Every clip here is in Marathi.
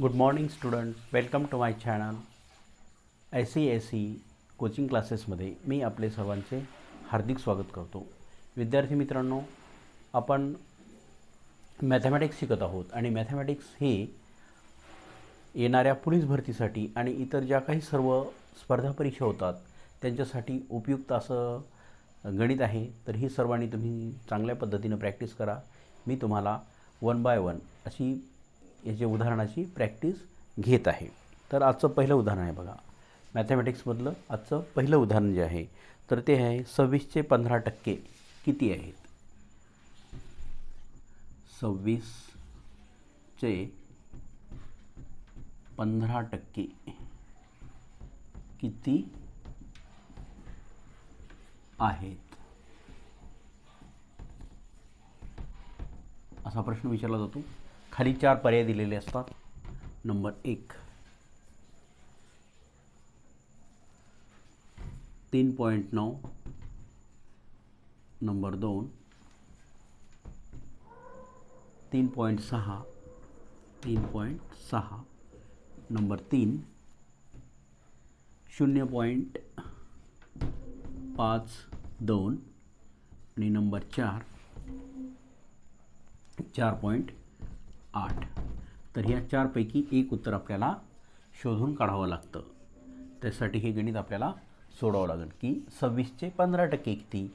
Good morning student welcome to my channel I C S C coaching क्लासेसमध्ये मी आपले सर्वांचे हार्दिक स्वागत करतो. विद्यार्थी मित्रांनो आपण मॅथमॅटिक्स शिकत आहोत आणि मॅथमॅटिक्स हे येणाऱ्या पोलीस भरतीसाठी आणि इतर ज्या काही सर्व स्पर्धा परीक्षा होतात त्यांच्यासाठी उपयुक्त असं गणित आहे. तर ही सर्वांनी तुम्ही चांगल्या पद्धतीनं प्रॅक्टिस करा. मी तुम्हाला वन बाय वन अशी याची उदाहरणाची प्रॅक्टिस घेत आहे. तर आजचं पहिलं उदाहरण आहे बघा. मॅथमॅटिक्समधलं आजचं पहिलं उदाहरण जे आहे तर ते आहे सव्वीसचे पंधरा टक्के किती आहेत? सव्वीसचे पंधरा टक्के किती आहेत? असा प्रश्न विचारला जातो. खाली चार पर्याय दिलेले असतात. नंबर एक. तीन पॉईंट नऊ. नंबर दोन. तीन पॉईंट सहा. तीन पॉईंट सहा. नंबर तीन. शून्य पॉईंट पाच दोन. आणि नंबर चार. चार पॉईंट आठ. तर ह्या चारपैकी एक उत्तर आपल्याला शोधून काढावं लागतं. त्यासाठी हे गणित आपल्याला सोडावं लागेल की सव्वीसचे पंधरा टक्के किती?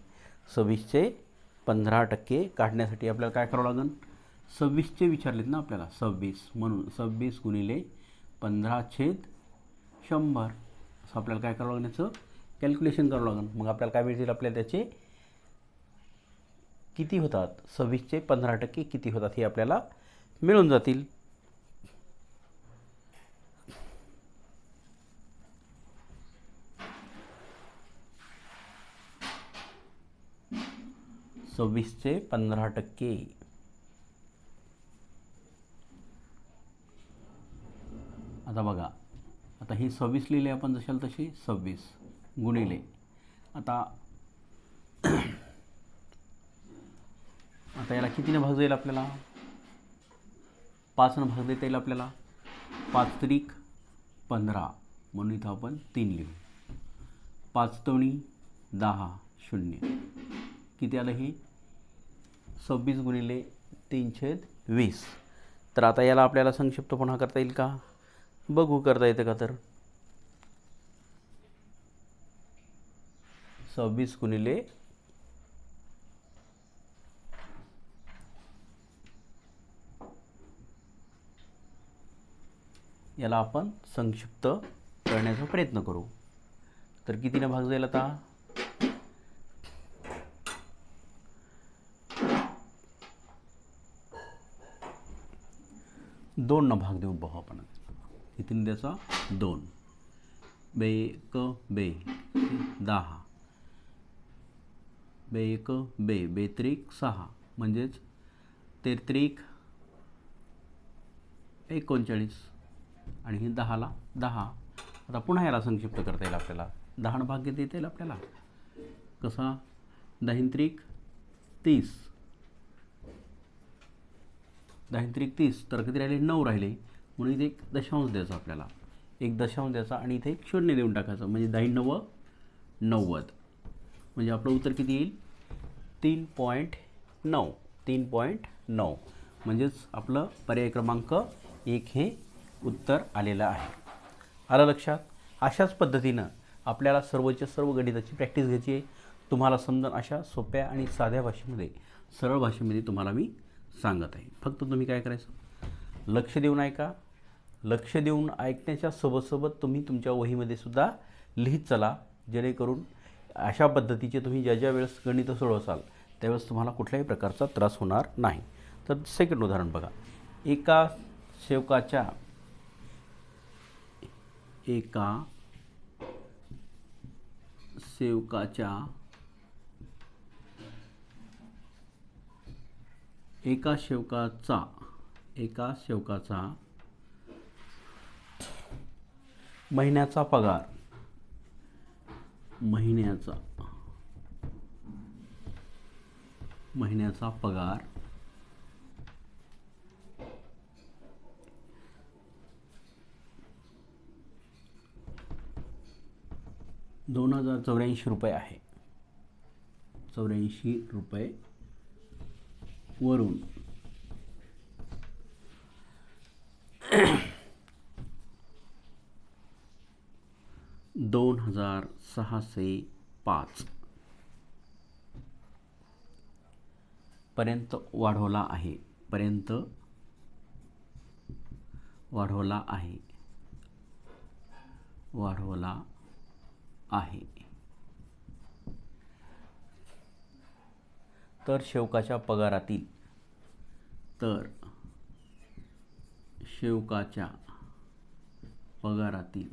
सव्वीसचे पंधरा टक्के काढण्यासाठी आपल्याला काय करावं लागेल? सव्वीसचे विचारलेत ना आपल्याला सव्वीस. म्हणून सव्वीस गुणिले पंधरा छेद शंभर. असं आपल्याला काय करावं लागेल याचं? कॅल्क्युलेशन करावं लागेल. मग आपल्याला काय मिळतील आपल्याला त्याचे? किती होतात? सव्वीसचे पंधरा टक्के किती होतात हे आपल्याला मिळून जातील. सव्वीसचे पंधरा टक्के. आता बघा आता ही सव्वीस लिहिले आपण जशाल तशी सव्वीस गुणिले. आता आता याला कितीने भाग जाईल आपल्याला? पाचनं भाग देता येईल आपल्याला. पाच त्रिक पंधरा. म्हणून इथं आपण तीन लिहू. पाचतोणी दहा शून्य. किती आलं हे? सव्वीस गुणिले तीन छेद वीस. तर आता याला आपल्याला संक्षिप्तपणा करता येईल का? बघू करता येतं का तर? सव्वीस गुणिले याला आपण संक्षिप्त करण्याचा प्रयत्न करू. तर कितीने भाग जाईल आता? दोन न भाग देऊ बघू आपण. कितीने द्यायचा? दोन. बे एक बे. दहा. बे एक बे. बेत्रिक सहा. म्हणजेच तेत्रिक एकोणचाळीस. आणि हे दहाला दहा. आता पुन्हा याला संक्षिप्त करता येईल आपल्याला. दहा भाग्य देता येईल आपल्याला. कसा? दहिंत्रिक तीस. दहिंत्रिक तीस तर किती राहिले? नऊ राहिले. म्हणून इथे एक दशांश द्यायचा आपल्याला. एक दशांश द्यायचा आणि इथे एक शून्य देऊन टाकायचं. म्हणजे दही नव्वद नव्वद. म्हणजे आपलं उत्तर किती येईल? तीन पॉईंट नऊ. तीन पॉईंट नऊ. म्हणजेच आपलं पर्याय क्रमांक एक हे उत्तर आलेलं आहे. आलं लक्षात? अशाच पद्धतीनं आपल्याला सर्वच्या सर्व गणिताची प्रॅक्टिस घ्यायची आहे. तुम्हाला समजा अशा सोप्या आणि साध्या भाषेमध्ये सरळ भाषेमध्ये तुम्हाला मी सांगत आहे. फक्त तुम्ही काय करायचं? लक्ष देऊन ऐका. लक्ष देऊन ऐकण्याच्या सोबतसोबत तुम्ही तुमच्या वहीमध्ये सुद्धा लिहित चला. जेणेकरून अशा पद्धतीचे तुम्ही ज्या ज्या वेळेस गणितं सोडवसाल त्यावेळेस तुम्हाला कुठल्याही प्रकारचा त्रास होणार नाही. तर सेकंड उदाहरण बघा. एका सेवकाच्या एका सेवकाच्या एका सेवकाचा एका सेवकाचा महिन्याचा पगार. महिन्याचा. महिन्याचा पगार. दोन हजार चौऱ्याऐंशी रुपये आहे. चौऱ्याऐंशी रुपये वरून. दोन हजार सहाशे पाच पर्यंत वाढवला आहे. पर्यंत वाढवला आहे. वाढवला आहे. तर शेवकाच्या पगारातील तर शेवकाच्या पगारातील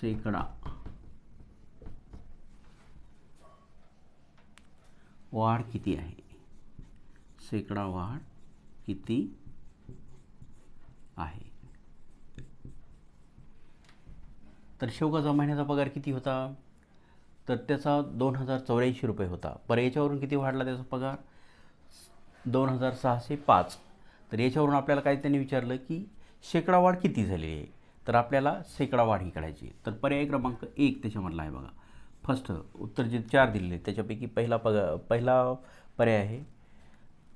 शेकडा वाढ किती आहे? शेकडा वाढ किती आहे? तर शेवगाचा महिन्याचा पगार किती होता? तर त्याचा दोन हजार चौऱ्याऐंशी रुपये होता. पर याच्यावरून किती वाढला त्याचा पगार? दोन हजार सहाशे पाच. तर याच्यावरून आपल्याला काय त्यांनी विचारलं की शेकडा वाढ किती झालेली आहे? तर आपल्याला शेकडा वाढ ही काढायची तर पर्याय क्रमांक एक त्याच्यामधला आहे बघा. फर्स्ट उत्तर जे चार दिलेले. आहेत, त्याच्यापैकी पहिला पगा पहिला पर्याय आहे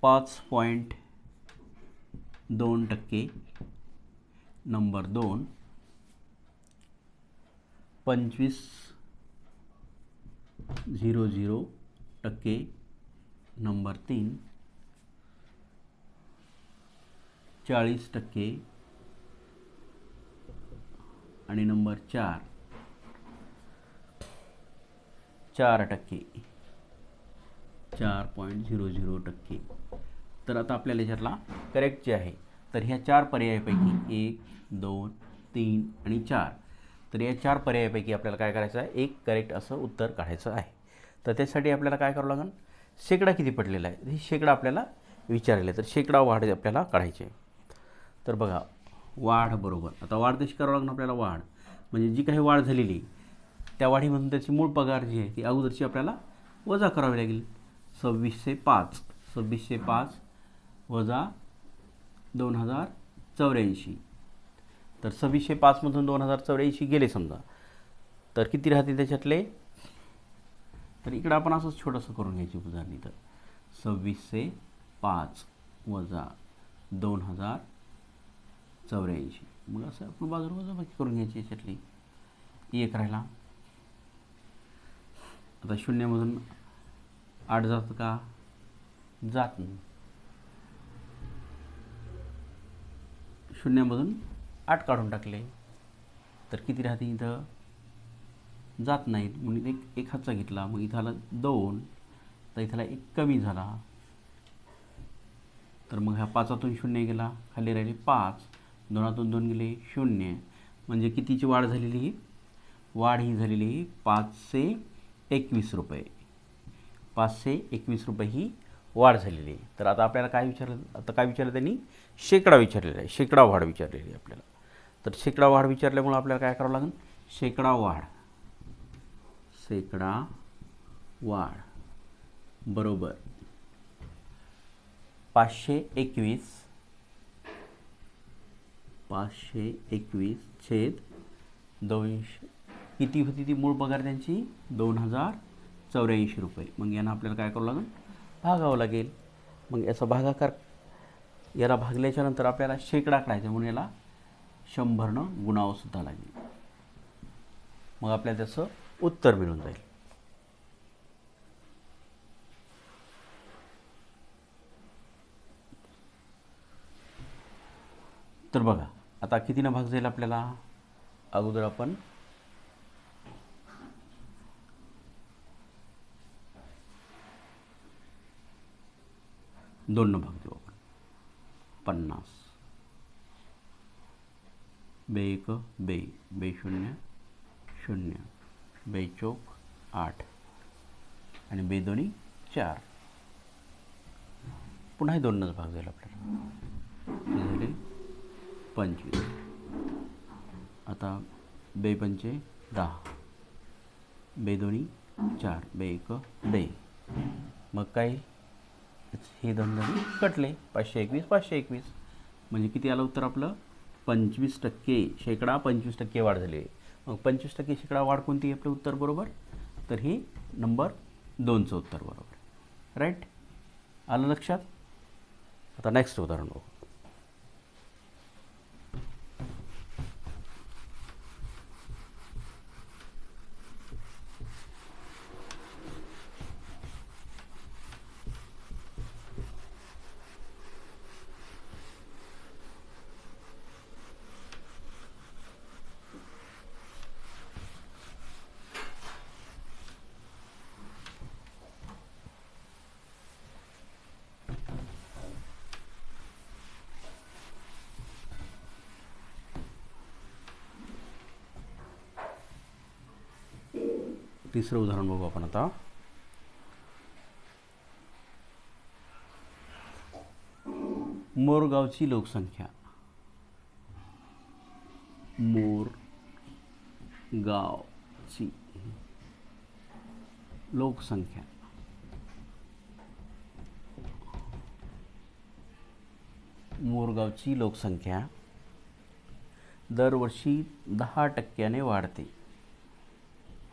पाच पॉईंट दोन टक्के. नंबर दोन पंचवीस झिरो झिरो टक्के नंबर तीन. चाळीस टक्के आणि नंबर चार. चार टक्के. चार पॉईंट झिरो झिरो टक्के. तर आता आपल्याला याच्यातला करेक्ट जे आहे तर ह्या चार पर्यायापैकी एक दोन तीन आणि चार. तर या चार पर्यायापैकी आपल्याला काय करायचं आहे? एक करेक्ट असं उत्तर काढायचं आहे. तर त्यासाठी आपल्याला काय करावं लागेल? शेकडा किती पडलेला आहे? हे शेकडा आपल्याला विचारलेलं आहे. तर शेकडा वाढ आपल्याला काढायची आहे. तर बघा वाढ बरोबर. आता वाढ कशी करावं लागणार आपल्याला? वाढ. म्हणजे जी काही वाढ झालेली त्या वाढीमधून त्याची मूळ पगार जी आहे ती अगोदरची आपल्याला वजा करावी लागेल. सव्वीसशे पाच. सव्वीसशे पाच वजा दोन हजार चौऱ्याऐंशी. तर सव्वीसशे पाचमधून दोन हजार चौऱ्याऐंशी गेले समजा. तर किती राहतील त्याच्यातले? तर इकडं आपण असंच छोटंसं करून घ्यायची उदाहरणी तर सव्वीसशे पाच वजा दोन हजार चौऱ्याऐंशी. मग असं आपण बाजूला वजाबाकी करून घ्यायची याच्यातली. एक राहिला. आता शून्यामधून आठ जात का? जात नाही. शून्यामधून आठ काढून टाकले. तर किती राहते इथं? जात नाहीत. म्हणून एक एक हातचा घेतला. मग इथं आला दोन. तर इथला एक कमी झाला. तर मग ह्या पाचातून शून्य गेला. खाली राहिले पाच. दोनातून दोन गेले शून्य. म्हणजे कितीची वाढ झालेली? ही वाढ ही झालेली ही पाचशे एकवीस रुपये. पाचशे एकवीस रुपये ही वाढ झालेली. आहे तर आता आपल्याला काय विचारलं? आता काय विचारलं त्यांनी? शेकडा विचारलेला आहे. शेकडा वाढ विचारलेली आहे आपल्याला. तर शेकडा वाढ विचारल्यामुळं आपल्याला काय करावं लागेल? शेकडा वाढ. शेकडा वाढ. बरोबर. पाचशे एकवीस. पाचशे एकवीस छेद दोनशे. किती होती ती मूळ पगार त्यांची? दोन हजार चौऱ्याऐंशी रुपये. मग यांना आपल्याला काय करावं लागेल? भागावं लागेल. मग याचा भागाकार याला भागल्याच्या नंतर आपल्याला शेकडा काढायचा म्हणून याला शंभरनं गुणावं सुद्धा लागेल. मग आपल्याला त्याचं उत्तर मिळून जाईल. तर बघा आता कितीनं भाग जाईल आपल्याला? अगोदर आपण दोननं भाग देऊ आपण. पन्नास. बे एक बे बे शून्य शून्य बे चौक आठ. आणि बे दोन्ही चार. पुन्हा हे दोनच भाग जाईल आपल्याला. झाले पंचवीस. आता बे पंचे दहा. बे दोन्ही चार. बे एक बे. मग काय? हे दोन दोन्ही कटले. पाचशे एकवीस पाचशे एकवीस. म्हणजे किती आलं उत्तर आपलं? पंचवीस टक्के शेकडा पंचवीस टक्के वाढ झाली. आहे मग पंचवीस टक्के शेकडा वाढ कोणती आहे आपलं उत्तर बरोबर? तर ही नंबर दोनचं उत्तर बरोबर. राईट आलं लक्षात? आता नेक्स्ट उदाहरण बघू. तिसरं उदाहरण बघू आपण आता. मोरगावची लोकसंख्या. मोर गावची लोकसंख्या. मोरगावची लोकसंख्या दरवर्षी दहा टक्क्याने वाढते.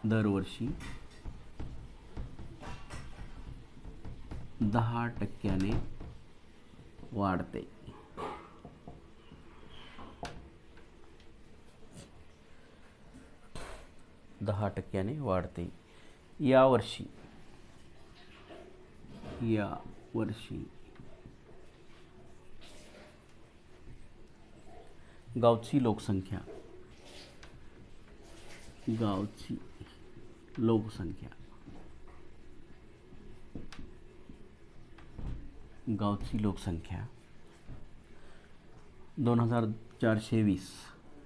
दरवर्षी दहा टक्क्याने वाढते. दहा टक्क्याने वाढते. यावर्षी या वर्षी गावची लोकसंख्या गावची लोकसंख्या. गावची लोकसंख्या. दोन हजार चारशे वीस.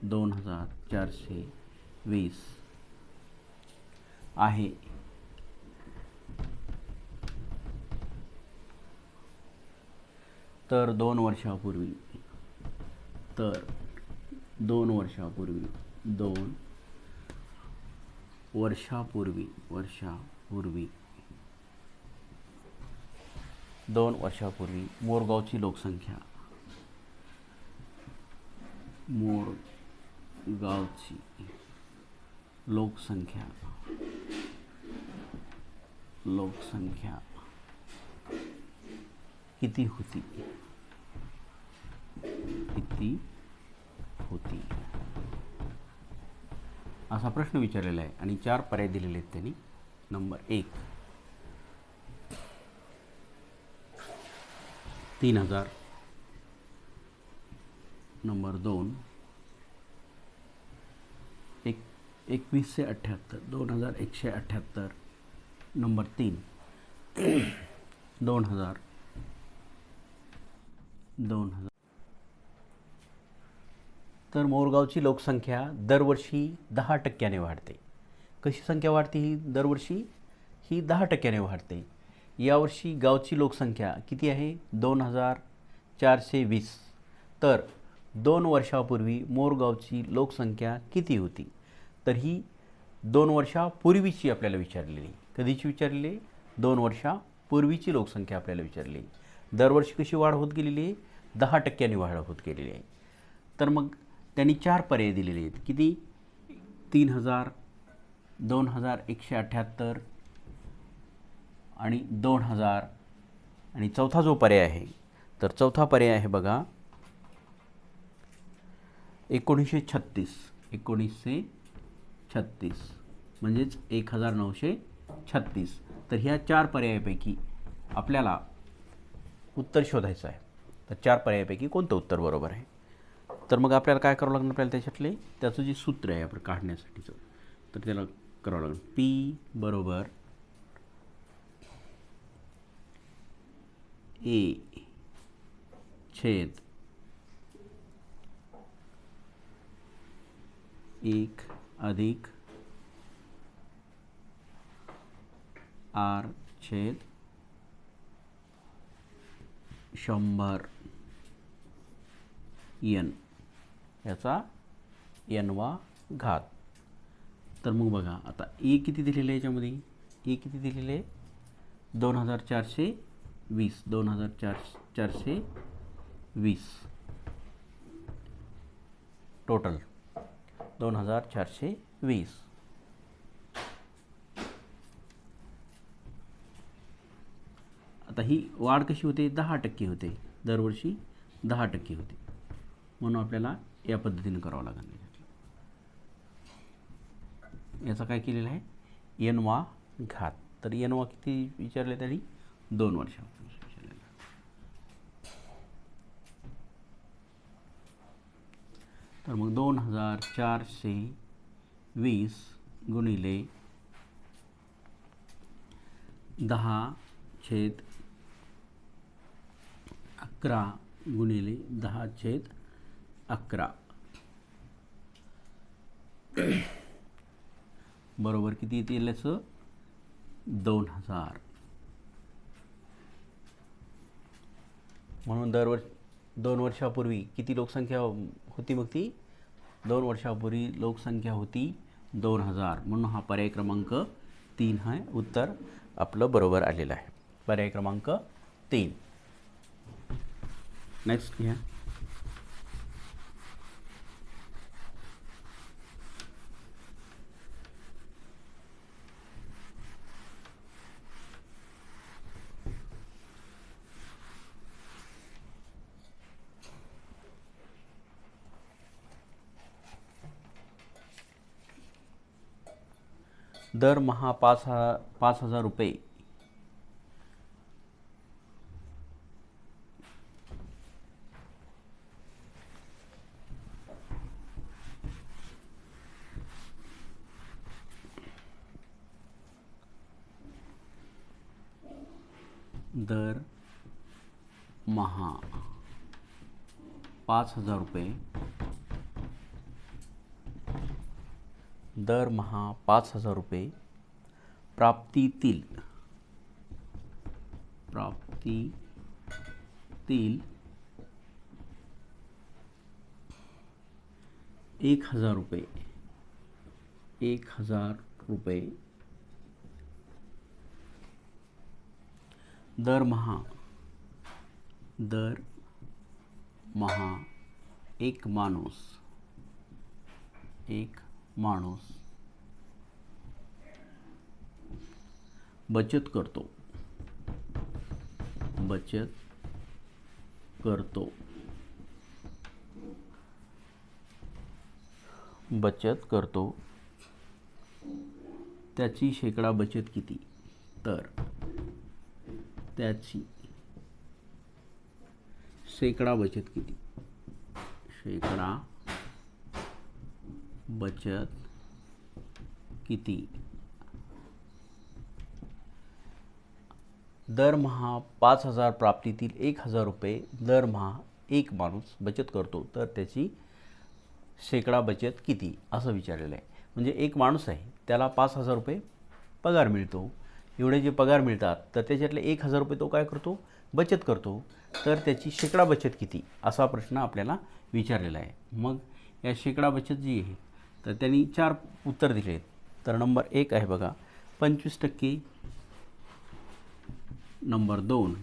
दोन हजार चारशे वीस. आहे. तर दोन वर्षापूर्वी. तर दोन वर्षापूर्वी. दोन वर्षापूर्वी वर्षापूर्वी. दोन वर्षापूर्वी मोरगावची लोकसंख्या. मोरगावची लोकसंख्या. लोकसंख्या किती होती? किती होती? असा प्रश्न विचारलेला आहे. आणि चार पर्याय दिलेले आहेत त्यांनी. नंबर एक. तीन हजार. नंबर दोन. एक एकवीसशे अठ्ठ्याहत्तर दोन हजार एकशे अठ्ठ्याहत्तर नंबर तीन. दोन हजार. दोन हजार. तर मोरगावची लोकसंख्या दरवर्षी दहा टक्क्याने वाढते. कशी संख्या वाढते ही? दरवर्षी ही दहा टक्क्याने वाढते. यावर्षी गावची लोकसंख्या किती आहे? दोन हजार चारशे वीस. तर दोन वर्षापूर्वी मोरगावची लोकसंख्या किती होती? तर ही दोन वर्षापूर्वीची आपल्याला विचारलेली. कधीची विचारलेली? दोन वर्षापूर्वीची लोकसंख्या आपल्याला विचारली दरवर्षी कशी वाढ होत गेलेली आहे? दहा टक्क्यांनी वाढ होत गेलेली आहे. तर मग त्यांनी चार पर्याय दिलेले आहेत. किती? तीन हजार दोन हजार एकशे अठ्ठ्याहत्तर आणि दोन हजार. आणि चौथा जो पर्याय आहे तर चौथा पर्याय आहे बघा एकोणीसशे छत्तीस. एकोणीसशे छत्तीस. म्हणजेच एक हजार नऊशे छत्तीस. तर ह्या चार पर्यायापैकी आपल्याला उत्तर शोधायचं आहे. तर चार पर्यायापैकी कोणतं उत्तर बरोबर आहे? तर मग आपल्याला काय करावं लागणार आपल्याला त्याच्यातले? त्याचं जे सूत्र आहे आपण काढण्यासाठीचं. तर त्याला करावं लागेल. पी बरोबर ए छेद एक अधिक आर छेद शंभर यन याचा एनवा घात. तर मग बघा आता ए किती दिलेलं आहे याच्यामध्ये? ए किती दिलेलं आहे? दोन हजार चारशे वीस. दोन हजार चार चारशे वीस. टोटल दोन हजार चारशे वीस. आता ही वाढ कशी होते? दहा टक्के होते. दरवर्षी दहा टक्के होते. म्हणून आपल्याला या पद्धतीने करावं लागेल याचा काय केलेलं आहे? यनवा घात. तर यनवा किती विचारले त्यांनी? दोन वर्षापासून विचारलेलं तर मग दोन हजार चारशे वीस गुणिले दहा छेद अकरा गुणिले दहा छेद अकरा. बरोबर किती येतील याचं? दोन हजार. म्हणून दरवर्ष दोन वर्षापूर्वी किती लोकसंख्या होती मग ती? दोन वर्षापूर्वी लोकसंख्या होती दोन हजार. म्हणून हा पर्याय क्रमांक तीन आहे. उत्तर आपलं बरोबर आलेलं आहे. पर्याय क्रमांक तीन. नेक्स्ट घ्या. दरमहा पाच हा पाच हजार रुपये. दर महा पाच हजार रुपये. दरमहा पाच हजार रुपये प्राप्तीतील प्राप्तीतील एक हजार रुपये एक हजार रुपये दरमहा दर महा एक माणूस एक माणूस बचत करतो. बचत करतो. बचत करतो. त्याची शेकडा बचत किती? तर त्याची शेकडा बचत किती? शेकडा बचत किती? दरमहा पाच हजार प्राप्तीतील एक हजार रुपये दरमहा एक माणूस बचत करतो तर त्याची शेकडा बचत किती? असं विचारलेलं आहे. म्हणजे एक माणूस आहे त्याला पाच हजार रुपये पगार मिळतो. एवढे जे पगार मिळतात तर त्याच्यातले एक हजार रुपये तो काय करतो? बचत करतो. तर त्याची शेकडा बचत किती? असा प्रश्न आपल्याला विचारलेला आहे. मग या शेकडा बचत जी आहे तर त्यांनी चार उत्तर दिले आहेत तर नंबर एक आहे बघा पंचवीस टक्के नंबर दोन.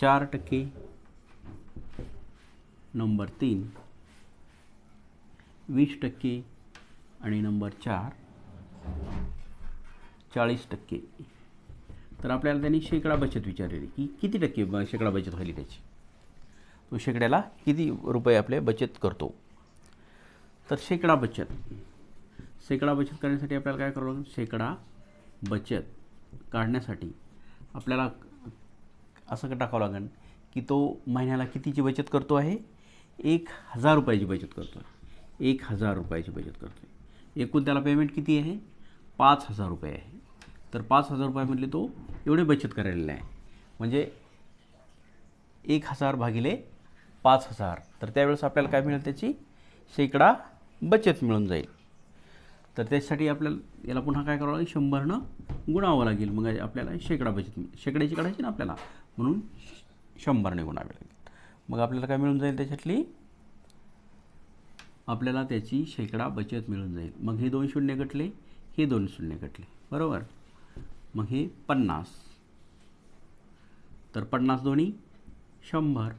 चार टक्के. नंबर तीन. वीस टक्के आणि नंबर चार चाळीस टक्के. तर आपल्याला त्यांनी शेकडा बचत विचारलेली. की किती टक्के शेकडा बचत व्हायली त्याची? तो शेकड्याला किती रुपये आपले बचत करतो? तर शेकडा बचत. शेकडा बचत करण्यासाठी आपल्याला काय करावं लागेल? शेकडा बचत काढण्यासाठी आपल्याला असं टाकावं लागेल की तो महिन्याला कितीची बचत करतो आहे? एक हजार रुपयाची बचत करतो आहे एक हजार रुपयाची बचत करतो आहे एकूण त्याला पेमेंट किती आहे? पाच हजार रुपये आहे. तर पाच हजार रुपयामधले तो एवढे बचत करायला आहे. म्हणजे एक हजार भागिले पाच हजार. तर त्यावेळेस आपल्याला काय मिळेल त्याची? शेकडा बचत मिळून जाईल. तर त्याच्यासाठी आपल्याला याला पुन्हा काय करावं लागेल? शंभरनं गुणावं लागेल. मग आपल्याला शेकडा बचत शेकड्याची काढायची ना आपल्याला. म्हणून शंभरने गुणावे लागेल. मग आपल्याला काय मिळून जाईल त्याच्यातली? आपल्याला त्याची शेकडा बचत मिळून जाईल. मग हे दोन शून्य कटले हे दोन शून्य कटले. बरोबर? मग हे पन्नास. तर पन्नास दोन्ही शंभर.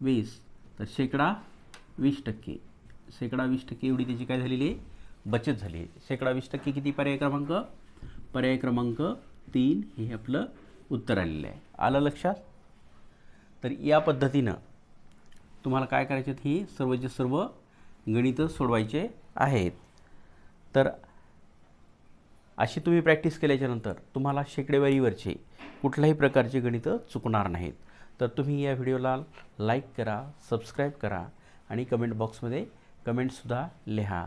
वीस. तर शेकडा वीस टक्के. शेकडा वीस टक्के एवढी त्याची काय झालेली आहे? बचत झाली. आहे शेकडा वीस टक्के किती पर्याय क्रमांक? पर्याय क्रमांक तीन हे आपलं उत्तर आलेलं आहे. आलं लक्षात? तर या पद्धतीनं तुम्हाला काय करायचे आहेत? ही सर्वचे सर्व गणितं सोडवायचे आहेत. तर अशी तुम्ही प्रॅक्टिस केल्याच्यानंतर तुम्हाला शेकडेवारीवरचे कुठल्याही प्रकारचे गणितं चुकणार नाहीत. तर तुम्ही या व्हिडिओला लाईक करा सबस्क्राईब करा आणि कमेंट बॉक्समध्ये कमेंटसुद्धा लिहा.